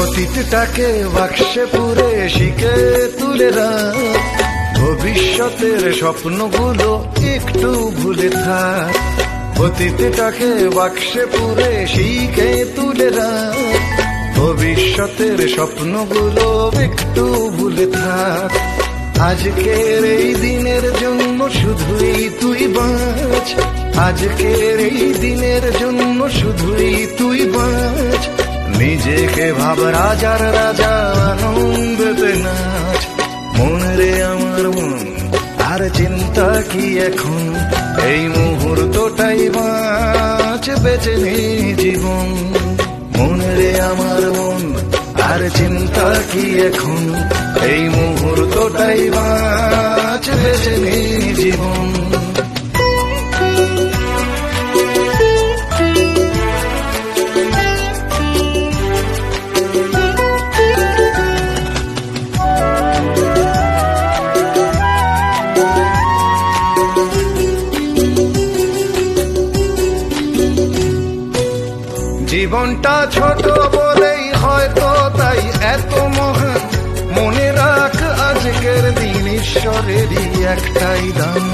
অতীতটাকে বাক্সে পুরে শিখে তুলে রাখ ভবিষ্যতের স্বপ্নগুলো একটু ভুলে থাক। অতীতটাকে বাক্সে পুরে শিখে তুলে রাখ ভবিষ্যতের স্বপ্নগুলো একটু ভুলে থাক। আজকের এই দিনের জন্য শুধুই তুই বাঁচ। আজকের এই দিনের জন্য শুধুই তুই বাঁচ। নিজেকে ভাব রাজার রাজা আনন্দতে নাচ। মন রে আমার মন, আর চিন্তা কি এখন? এই মুহূর্তটাই বাঁচ বেঁচে জীবন। মন রে আমার মন, আর চিন্তা কি এখন? এই মুহূর্তটাই বাঁচ বেঁচে নে জীবন। জীবনটা ছোট বলেই হয়তো তাই এত মহান। মনে রাখ, আজকের দিন ঈশ্বরেরই একটাই দাম।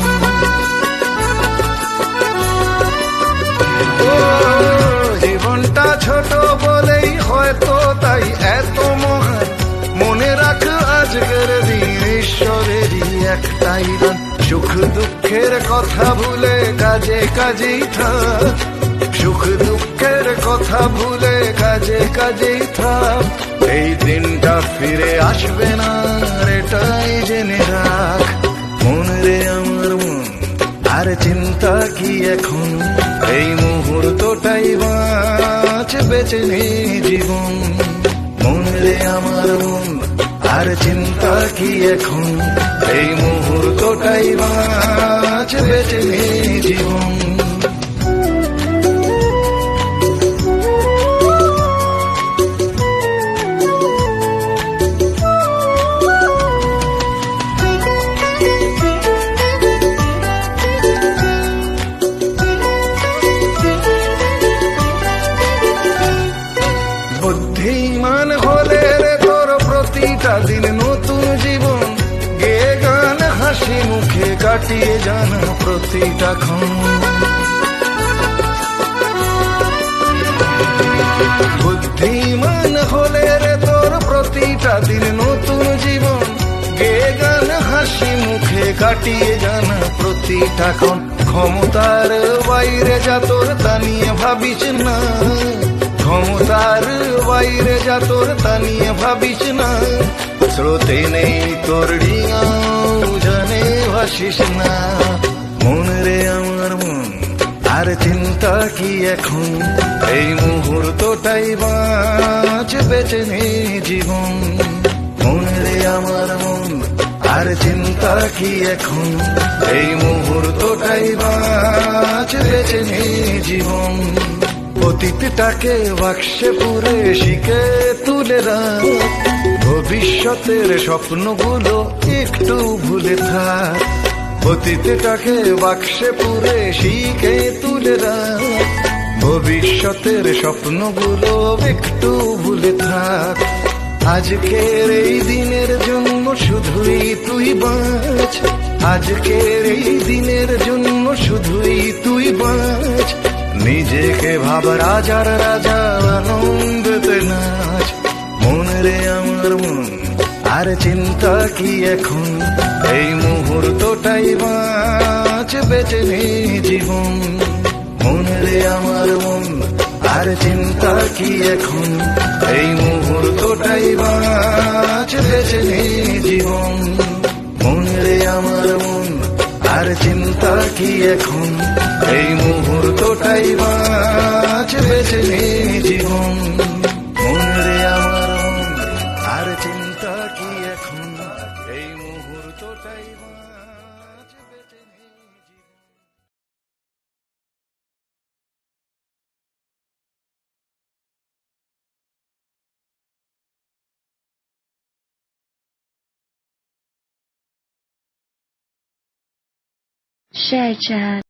জীবনটা ছোট বলেই হয়তো তাই এত মহান। মনে রাখ, আজকের দিন ঈশ্বরেরই একটাই দান সুখ দুঃখের কথা ভুলে কাজে কাজেই থাক। কথা ভুলে কাজে কাজেই থাক এই দিনটা ফিরে আসবে না এটাই জেনে রাখ। মন রে আমার মন, আর চিন্তা কি এখন? এই মুহূর্তটাই বাঁচ বেঁচে নে জীবন। মন রে আমার মন, আর চিন্তা কি এখন? এই মুহূর্তটাই বাঁচ বেঁচে নে কাটিয়ে জানা প্রতিটা ক্ষণ। বুদ্ধিমান হলে রে তোর প্রতিটা দিন নতুন জীবন। গে গান হাসি মুখে কাটিয়ে জানা প্রতিটা ক্ষণ। ক্ষমতার বাইরে যা তোর তা নিয়ে ভাবিস না। ক্ষমতার বাইরে যা তোর তা নিয়ে ভাবিস না। স্রোতে নেই তোর ডিঙাও ভাসিস না মন রে আমার মন, আর চিন্তা কি এখন? এই মুহূর্তটাই বাঁচ বেঁচে নে জীবন। মন রে আমার মন, আর চিন্তা কি এখন? এই মুহূর্তটাই বাঁচ বেঁচে নে জীবন। অতীতটাকে বাক্সে পুরে শিখে তুলে রাখ ভবিষ্যতের স্বপ্নগুলো একটু ভুলে থাক। অতীতটাকে বাক্সে পুরে শিখে তুলে রাখ ভবিষ্যতের স্বপ্নগুলো একটু ভুলে থাক। আজকের এই দিনের জন্য শুধুই তুই বাঁচ। আজকের এই দিনের জন্য শুধুই তুই বাঁচ। নিজেকে ভাব রাজার রাজা আনন্দতে নাচ। মন রে আমার মন, আর চিন্তা কি এখন? এই মুহূর্তটাই বাঁচ বেঁচে নে জীবন। মন রে আমার মন, আর চিন্তা কি এখন? এই মুহূর্তটাই বাঁচ বেঁচে নে জীবন। আর চিন্তা কি এখন? এই মুহূর্তটাই বাঁচ বেঁচে নে জীবন share chat